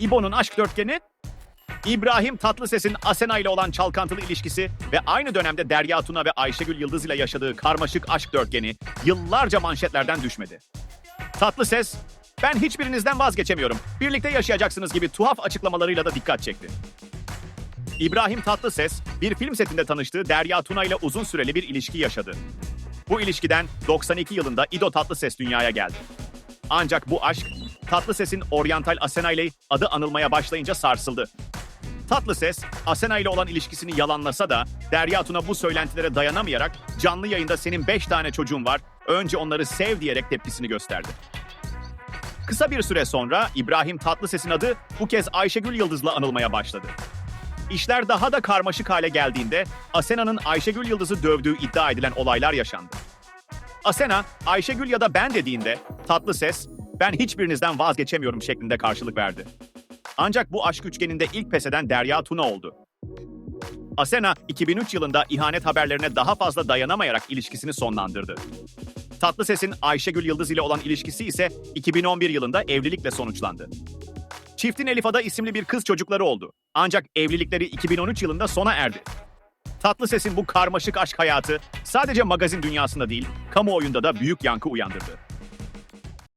İbo'nun aşk dörtgeni, İbrahim Tatlıses'in Asena ile olan çalkantılı ilişkisi ve aynı dönemde Derya Tuna ve Ayşegül Yıldız ile yaşadığı karmaşık aşk dörtgeni yıllarca manşetlerden düşmedi. Tatlıses, ben hiçbirinizden vazgeçemiyorum, birlikte yaşayacaksınız gibi tuhaf açıklamalarıyla da dikkat çekti. İbrahim Tatlıses, bir film setinde tanıştığı Derya Tuna ile uzun süreli bir ilişki yaşadı. Bu ilişkiden 92 yılında İdo Tatlıses dünyaya geldi. Ancak bu aşk, Tatlıses'in oryantal Asena ile adı anılmaya başlayınca sarsıldı. Tatlıses, Asena ile olan ilişkisini yalanlasa da Derya Tuna bu söylentilere dayanamayarak canlı yayında senin 5 tane çocuğun var, önce onları sev diyerek tepkisini gösterdi. Kısa bir süre sonra İbrahim Tatlıses'in adı bu kez Ayşegül Yıldız'la anılmaya başladı. İşler daha da karmaşık hale geldiğinde Asena'nın Ayşegül Yıldız'ı dövdüğü iddia edilen olaylar yaşandı. Asena, Ayşegül ya da ben dediğinde tatlı ses, ben hiçbirinizden vazgeçemiyorum şeklinde karşılık verdi. Ancak bu aşk üçgeninde ilk pes eden Derya Tuna oldu. Asena, 2003 yılında ihanet haberlerine daha fazla dayanamayarak ilişkisini sonlandırdı. Tatlıses'in Ayşegül Yıldız ile olan ilişkisi ise 2011 yılında evlilikle sonuçlandı. Çiftin Elif Ada isimli bir kız çocukları oldu. Ancak evlilikleri 2013 yılında sona erdi. Tatlıses'in bu karmaşık aşk hayatı sadece magazin dünyasında değil, kamuoyunda da büyük yankı uyandırdı.